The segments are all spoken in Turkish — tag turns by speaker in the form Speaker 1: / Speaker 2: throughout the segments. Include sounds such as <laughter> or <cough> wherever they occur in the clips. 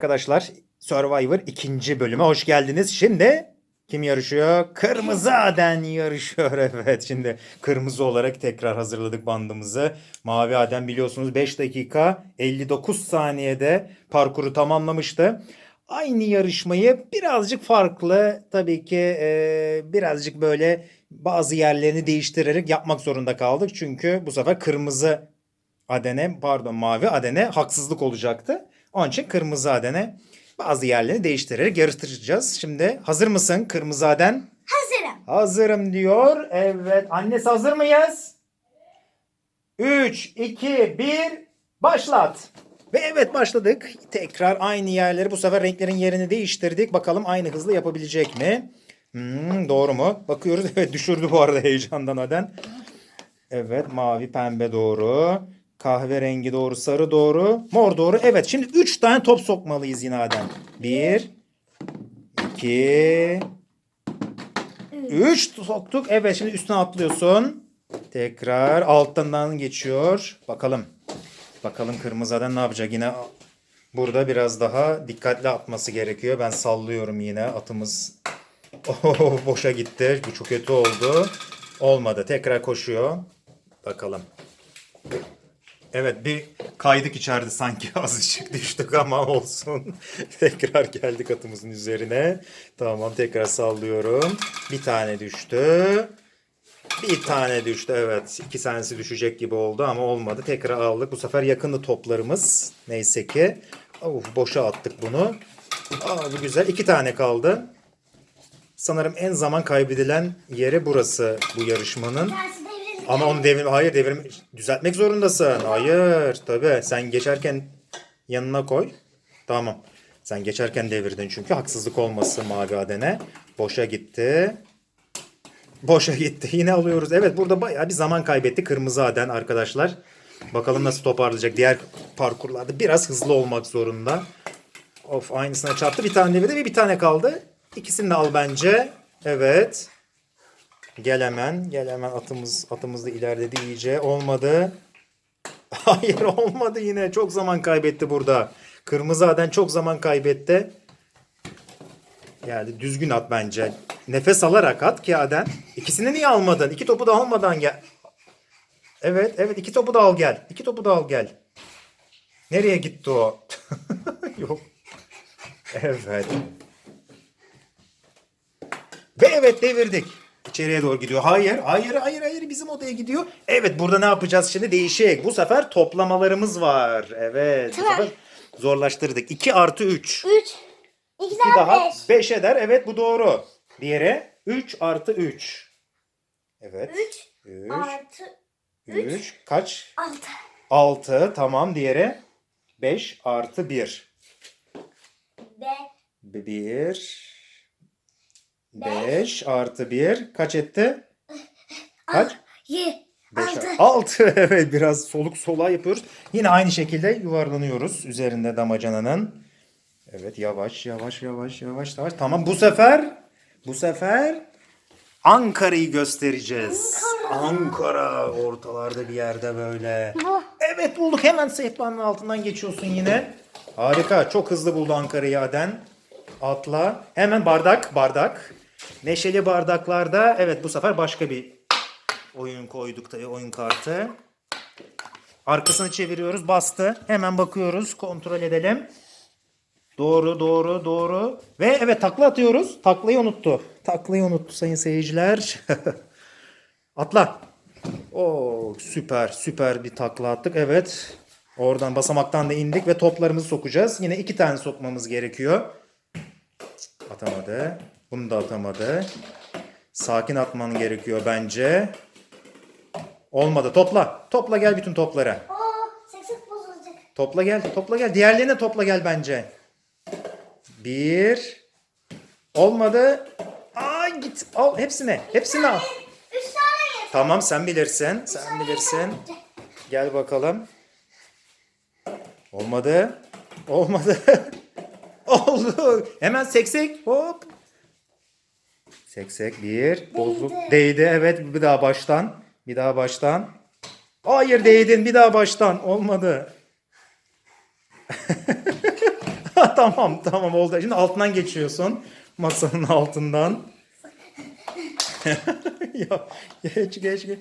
Speaker 1: Arkadaşlar Survivor ikinci bölüme hoş geldiniz. Şimdi kim yarışıyor? Kırmızı Aden yarışıyor. <laughs> Evet şimdi kırmızı olarak tekrar hazırladık bandımızı. Mavi Aden biliyorsunuz 5 dakika 59 saniyede parkuru tamamlamıştı. Aynı yarışmayı birazcık farklı tabii ki e, birazcık böyle bazı yerlerini değiştirerek yapmak zorunda kaldık. Çünkü bu sefer kırmızı Aden'e pardon mavi Aden'e haksızlık olacaktı. Onun için kırmızı Aden'e bazı yerlerini değiştirerek yarıştıracağız. Şimdi hazır mısın kırmızı Aden?
Speaker 2: Hazırım.
Speaker 1: Hazırım diyor. Evet. Annesi hazır mıyız? 3, 2, 1 başlat. Ve evet başladık. Tekrar aynı yerleri bu sefer renklerin yerini değiştirdik. Bakalım aynı hızla yapabilecek mi? Hmm, doğru mu? Bakıyoruz. <laughs> Evet düşürdü bu arada heyecandan Aden. Evet mavi pembe doğru. Kahverengi doğru, sarı doğru, mor doğru. Evet şimdi 3 tane top sokmalıyız yine Adem. 1 2 3 soktuk. Evet şimdi üstüne atlıyorsun. Tekrar altından geçiyor. Bakalım. Bakalım kırmızı Adem ne yapacak? Yine burada biraz daha dikkatli atması gerekiyor. Ben sallıyorum yine atımız. <laughs> Oh, boşa gitti. Bu çok kötü oldu. Olmadı. Tekrar koşuyor. Bakalım. Evet bir kaydık içeride sanki <laughs> azıcık düştük ama olsun. <laughs> tekrar geldik atımızın üzerine. Tamam tekrar sallıyorum. Bir tane düştü. Bir tane düştü evet. İki tanesi düşecek gibi oldu ama olmadı. Tekrar aldık. Bu sefer yakındı toplarımız. Neyse ki. Of, boşa attık bunu. Aa, bu güzel. İki tane kaldı. Sanırım en zaman kaybedilen yeri burası bu yarışmanın. Ama onu devrim hayır devrim düzeltmek zorundasın. Hayır tabii sen geçerken yanına koy. Tamam. Sen geçerken devirdin çünkü haksızlık olmasın mavi adene. Boşa gitti. Boşa gitti. <laughs> Yine alıyoruz. Evet burada bayağı bir zaman kaybetti kırmızı aden arkadaşlar. Bakalım nasıl toparlayacak. Diğer parkurlarda biraz hızlı olmak zorunda. Of aynısına çarptı. Bir tane devirdi ve bir tane kaldı. İkisini de al bence. Evet. Gel hemen. Gel hemen atımız atımız da ilerledi iyice. Olmadı. <laughs> Hayır olmadı yine. Çok zaman kaybetti burada. Kırmızı Aden çok zaman kaybetti. Yani düzgün at bence. Nefes alarak at ki Aden. İkisini niye almadın? İki topu da almadan gel. Evet evet iki topu da al gel. İki topu da al gel. Nereye gitti o? <laughs> Yok. Evet. Ve evet devirdik. İçeriye doğru gidiyor. Hayır, hayır, hayır, hayır. Bizim odaya gidiyor. Evet, burada ne yapacağız şimdi? Değişik. Bu sefer toplamalarımız var. Evet. Bu
Speaker 2: Tamam.
Speaker 1: sefer zorlaştırdık. 2 artı 3.
Speaker 2: 3. 2
Speaker 1: 2 daha
Speaker 2: daha 5.
Speaker 1: 5 eder. Evet, bu doğru. Diğeri 3 artı 3. Evet.
Speaker 2: 3
Speaker 1: 3.
Speaker 2: artı
Speaker 1: 3. Kaç?
Speaker 2: 6.
Speaker 1: 6. Tamam. Diğeri 5 artı 1.
Speaker 2: Ve
Speaker 1: 1. 5 artı 1. Kaç etti? Kaç?
Speaker 2: y
Speaker 1: 5
Speaker 2: 6.
Speaker 1: 6 evet biraz soluk soluğa yapıyoruz. Yine aynı şekilde yuvarlanıyoruz üzerinde damacananın. Evet yavaş yavaş yavaş yavaş yavaş. Tamam bu sefer bu sefer Ankara'yı göstereceğiz. Ankara. ortalarda bir yerde böyle.
Speaker 2: Bu.
Speaker 1: Evet bulduk hemen sehpanın altından geçiyorsun yine. Harika çok hızlı buldu Ankara'yı Aden. Atla. Hemen bardak bardak. Neşeli bardaklarda evet bu sefer başka bir oyun koyduk tabii oyun kartı. Arkasını çeviriyoruz bastı. Hemen bakıyoruz kontrol edelim. Doğru doğru doğru. Ve evet takla atıyoruz. Taklayı unuttu. Taklayı unuttu sayın seyirciler. <laughs> Atla. Oo süper süper bir takla attık. Evet. Oradan basamaktan da indik ve toplarımızı sokacağız. Yine iki tane sokmamız gerekiyor. Atamadı. Bunu da atamadı. Sakin atman gerekiyor bence. Olmadı. Topla. Topla gel bütün toplara.
Speaker 2: Oo, sekset bozulacak.
Speaker 1: Topla gel. Topla gel. Diğerlerine topla gel bence. Bir. Olmadı. Ay git. Al hepsine. Hepsini al.
Speaker 2: 3 tane yeter.
Speaker 1: Tamam sen bilirsin. Sen bilirsin. Gel bakalım. Olmadı. Olmadı. <laughs> Oldu. Hemen seksek. Hop. Seksek bir. Bozuk. Değdi. Evet bir daha baştan. Bir daha baştan. Hayır değdin. Bir daha baştan. Olmadı. <laughs> tamam tamam oldu. Şimdi altından geçiyorsun. Masanın altından. <laughs> ya geç geç geç.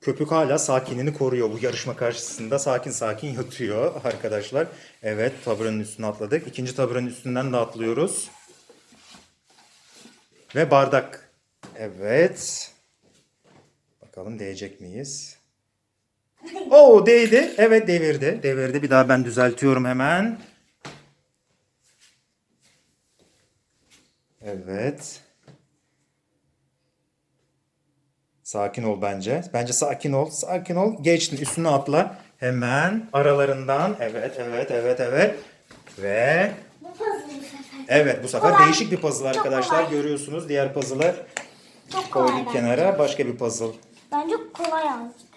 Speaker 1: Köpük hala sakinliğini koruyor bu yarışma karşısında. Sakin sakin yatıyor arkadaşlar. Evet taburenin üstüne atladık. İkinci taburenin üstünden de atlıyoruz. Ve bardak. Evet. Bakalım değecek miyiz? Oo değdi. Evet devirdi. Devirdi. Bir daha ben düzeltiyorum hemen. Evet. Sakin ol bence. Bence sakin ol. Sakin ol. Geçtin. Üstüne atla. Hemen aralarından. Evet, evet, evet, evet. Ve
Speaker 2: Bu puzzle bu sefer.
Speaker 1: Evet bu sefer
Speaker 2: Kolay.
Speaker 1: değişik bir puzzle arkadaşlar.
Speaker 2: kolay.
Speaker 1: Görüyorsunuz. Diğer puzzle'ı
Speaker 2: Çok kolay
Speaker 1: koyduk
Speaker 2: bence.
Speaker 1: kenara. Başka bir puzzle.
Speaker 2: Bence kolay azıcık.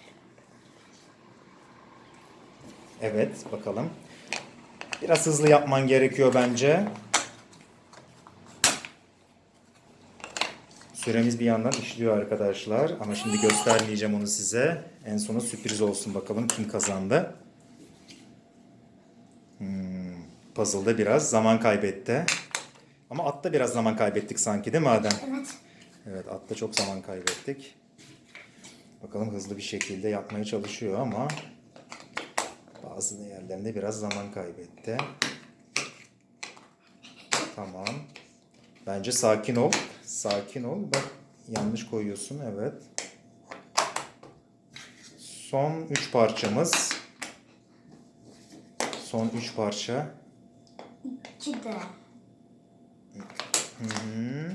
Speaker 1: Evet bakalım. Biraz hızlı yapman gerekiyor bence. Süremiz bir yandan işliyor arkadaşlar. Ama şimdi göstermeyeceğim onu size. En sona sürpriz olsun bakalım kim kazandı. Hmm, puzzle'da biraz zaman kaybetti. Ama atta biraz zaman kaybettik sanki değil mi Adem?
Speaker 2: Evet.
Speaker 1: Evet atta çok zaman kaybettik. Bakalım hızlı bir şekilde yapmaya çalışıyor ama bazı yerlerinde biraz zaman kaybetti. Tamam. Bence sakin ol. Sakin ol. Bak yanlış koyuyorsun. Evet. Son 3 parçamız. Son 3 parça.
Speaker 2: İki de. <laughs>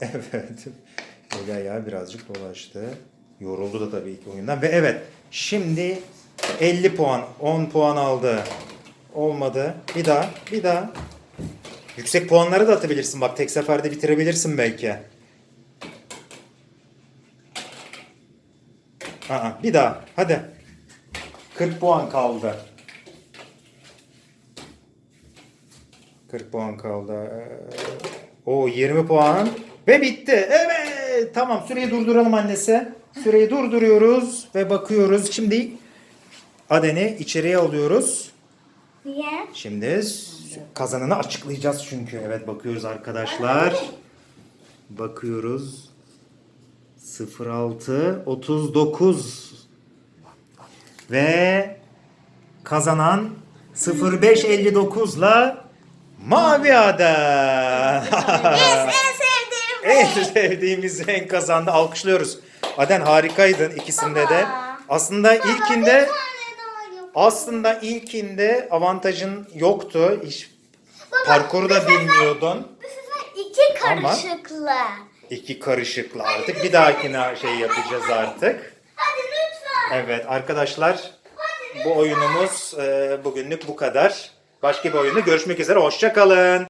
Speaker 1: Evet. Eli ayağı birazcık dolaştı. Yoruldu da tabii ilk oyundan. Ve evet şimdi 50 puan, 10 puan aldı. Olmadı. Bir daha, bir daha. Yüksek puanları da atabilirsin. Bak tek seferde bitirebilirsin belki. Aa, bir daha. Hadi. 40 puan kaldı. 40 puan kaldı. Ee, O 20 puan ve bitti. Evet. Tamam süreyi durduralım annesi. Süreyi durduruyoruz ve bakıyoruz. Şimdi Aden'i içeriye alıyoruz.
Speaker 2: Niye?
Speaker 1: Şimdi kazananı açıklayacağız çünkü. Evet bakıyoruz arkadaşlar. Bakıyoruz. 06 39 ve kazanan 0559 ile Mavi Aden.
Speaker 2: en sevdiğim <laughs>
Speaker 1: en sevdiğimiz renk kazandı. Alkışlıyoruz. Aden harikaydın ikisinde de.
Speaker 2: Baba.
Speaker 1: Aslında
Speaker 2: Bir
Speaker 1: ilkinde
Speaker 2: tane daha yap.
Speaker 1: aslında ilkinde avantajın yoktu. Hiç
Speaker 2: Baba,
Speaker 1: parkuru da
Speaker 2: bu sefer-
Speaker 1: bilmiyordun.
Speaker 2: Bu sefer iki
Speaker 1: Ama-
Speaker 2: karışıklı.
Speaker 1: İki karışıklı artık. Bir dahakine şey yapacağız artık.
Speaker 2: Hadi lütfen.
Speaker 1: Evet arkadaşlar bu oyunumuz e, bugünlük bu kadar. Başka bir oyunda görüşmek üzere. Hoşça kalın.